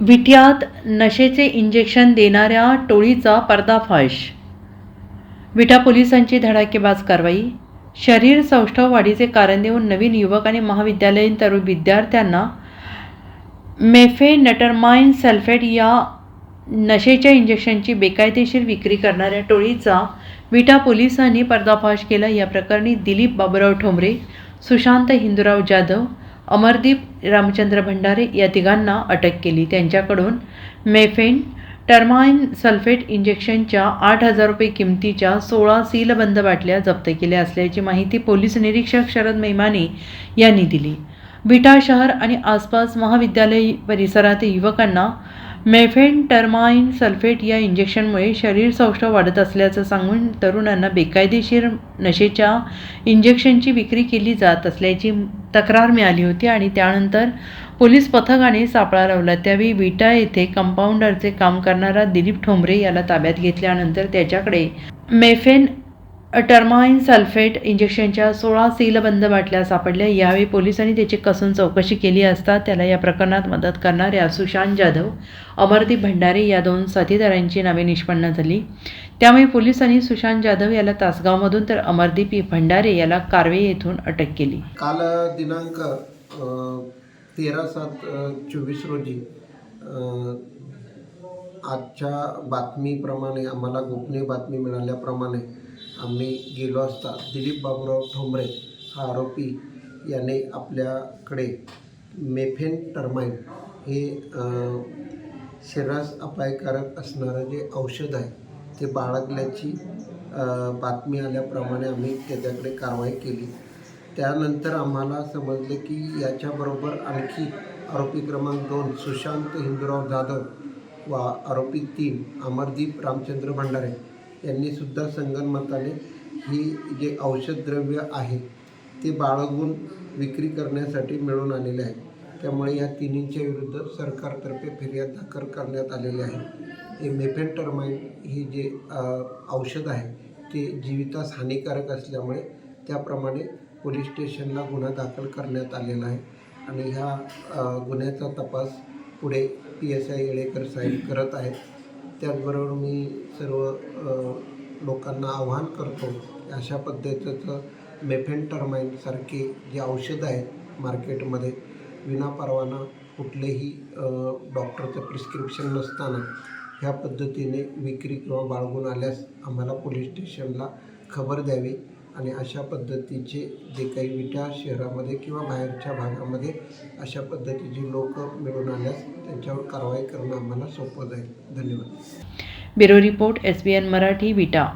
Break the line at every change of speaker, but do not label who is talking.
विट्यात नशेचे इंजेक्शन देणाऱ्या टोळीचा पर्दाफाश. विटा पोलिसांची धडाकेबाज कारवाई. शरीर सौष्ठव वाढीचे कारण देऊन नवीन युवक आणि महाविद्यालयीन तरुण विद्यार्थ्यांना मेफे नटरमाइन सल्फेट या नशेच्या इंजेक्शनची बेकायदेशीर विक्री करणाऱ्या टोळीचा विटा पोलिसांनी पर्दाफाश केला. या प्रकरणी दिलीप बाबुराव ठोंबरे सुशांत हिंदुराव जाधव अमरदीप रामचंद्र भंडारे या तिघांना अटक केली. त्यांच्याकडून मेफेन टर्माइन सल्फेट इंजेक्शनच्या आठ हजार रुपये किमतीच्या सोळा सीलबंद बाटल्या जप्त केल्या असल्याची माहिती पोलीस निरीक्षक शरद मैमाने यांनी दिली. विटा शहर आणि आसपास महाविद्यालय परिसरातील युवकांना मेफेन टर्माइन सल्फेट या इंजेक्शनमुळे शरीर सौष्ठव वाढत असल्याचं सांगून तरुणांना बेकायदेशीर नशेच्या इंजेक्शनची विक्री केली जात असल्याची तक्रार मिळाली होती आणि त्यानंतर पोलीस पथकाने सापळा लावला. त्यावेळी विटा येथे कंपाऊंडरचे काम करणारा दिलीप ठोंबरे याला ताब्यात घेतल्यानंतर त्याच्याकडे मेफेन टर्माइन सल्फेट इंजेक्शनच्या सोळा सीलबंद बाटल्या सापडल्या. यावेळी पोलिसांनी त्याची कसून चौकशी केली असता त्याला या प्रकरणात मदत करणाऱ्या सुशांत जाधव अमरदीप भंडारे या दोन साथीदारांची नावे निष्पन्न झाली. त्यामुळे पोलिसांनी सुशांत जाधव याला तासगावमधून तर अमरदीप भंडारे याला कारवे येथून अटक केली.
काल दिनांक तेरा सात चोवीस रोजी आजच्या बातमीप्रमाणे आम्हाला गोपनीय बातमी मिळाल्याप्रमाणे आम्ही गेलो असता दिलीप बाबूराव ठोंबरे हा आरोपी याने आपल्याकडे मेफेन टर्माइन हे शरीरास अपायकारक असणारं जे औषध आहे ते बाळगल्याची बातमी आल्याप्रमाणे आम्ही त्याच्याकडे कारवाई केली. त्यानंतर आम्हाला समजले की याच्याबरोबर आणखी आरोपी क्रमांक दोन सुशांत हिंदूराव जाधव व आरोपी तीन अमरदीप रामचंद्र भंडारे यांनी सुद्धा संगनमताने ही जे औषधद्रव्य आहे ते बाळगून विक्री करण्यासाठी मिळून आलेले आहे. त्यामुळे या तिन्हींच्या विरुद्ध सरकारतर्फे फिर्याद दाखल करण्यात आलेली आहे. हे मेफेंटरमाइन ही जे औषध आहे ते जीवितास हानिकारक असल्यामुळे त्याप्रमाणे पोलीस स्टेशनला गुन्हा दाखल करण्यात आलेला आहे. आणि ह्या गुन्ह्याचा तपास पुढे P S I Yelekar saheb करत आहेत. त्याचबरोबर मी सर्व लोकांना आव्हान करतो अशा पद्धतीचं मेफेन टर्माईनसारखे जे औषधं आहेत मार्केटमध्ये विनापरवाना कुठलेही डॉक्टरचं प्रिस्क्रिप्शन नसताना ह्या पद्धतीने विक्री किंवा बाळगून आल्यास आम्हाला पोलीस स्टेशनला खबर द्यावी. आणि अशा पद्धतीचे जे काही विटा शहरामध्ये किंवा बाहेरच्या भागामध्ये अशा पद्धतीची लोक मिळून आल्यास त्यांच्यावर कारवाई करणं आम्हाला सोपं जाईल. धन्यवाद.
Bureau report S B N Marathi Vita.